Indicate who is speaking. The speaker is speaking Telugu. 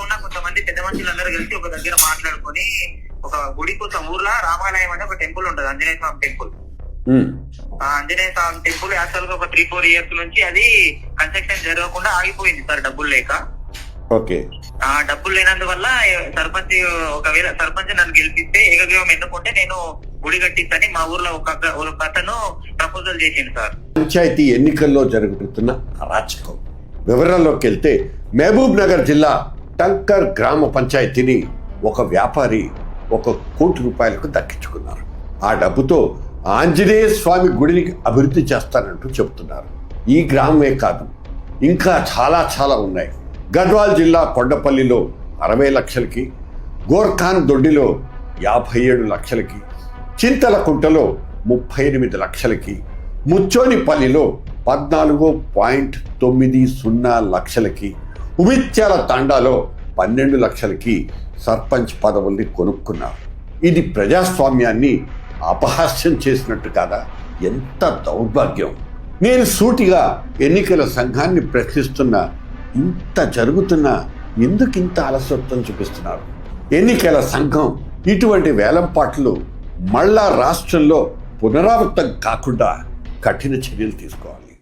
Speaker 1: ఉన్న కొంతమంది పెద్ద మనుషులు అందరూ కలిసి ఒక దగ్గర మాట్లాడుకొని ఒక గుడి కోసం ఊర్లో రామాలయం అంటే ఒక టెంపుల్ ఉంటది ఆంజనేయ స్వామి టెంపుల్. ఆంజనేయ స్వామి టెంపుల్ యాక్చువల్గా ఒక త్రీ ఫోర్ ఇయర్స్ నుంచి అది కన్స్ట్రక్షన్ జరగకుండా ఆగిపోయింది సార్ డబ్బులు లేక.
Speaker 2: ఓకే.
Speaker 1: ఆ డబ్బులు లేనందువల్ల సర్పంచ్ ఒకవేళ సర్పంచ్ నన్ను గెలిపిస్తే ఏకగ్రీవం ఎన్నుకుంటే నేను గుడి కట్టిస్తాని మా ఊర్లో ఒక ఒక అతను ప్రపోజల్ చేసిండు సార్.
Speaker 2: పంచాయతీ ఎన్నికల్లో జరుగుతున్న అరాచకం. వివరాల్లోకి వెళ్తే మహబూబ్ నగర్ జిల్లా టంకర్ గ్రామ పంచాయతీని ఒక వ్యాపారి ఒక కోటి రూపాయలకు దక్కించుకున్నారు. ఆ డబ్బుతో ఆంజనేయ స్వామి గుడిని అభివృద్ధి చేస్తానంటూ చెబుతున్నారు. ఈ గ్రామమే కాదు ఇంకా చాలా చాలా ఉన్నాయి. గద్వాల్ జిల్లా కొండపల్లిలో అరవై లక్షలకి గోర్ఖాన్ దొడ్డిలో యాభై ఏడు లక్షలకి చింతలకుంటలో ముప్పై ఎనిమిది లక్షలకి ముచ్చోనిపల్లిలో పద్నాలుగు పాయింట్ తొమ్మిది సున్నా లక్షలకి ఉమిత్యాల తాండాలో పన్నెండు లక్షలకి సర్పంచ్ పదవుల్ని కొనుక్కున్నారు. ఇది ప్రజాస్వామ్యాన్ని అపహాస్యం చేసినట్టు కాదా? ఎంత దౌర్భాగ్యం! నేను సూటిగా ఎన్నికల సంఘాన్ని ప్రశ్నిస్తున్నా ఇంత జరుగుతున్నా ఎందుకు ఇంత అలసత్వం చూపిస్తున్నారు? ఎన్నికల సంఘం ఇటువంటి వేలంపాట్లు మళ్ళా రాష్ట్రంలో పునరావృతం కాకుండా కఠిన చర్యలు తీసుకోవాలి.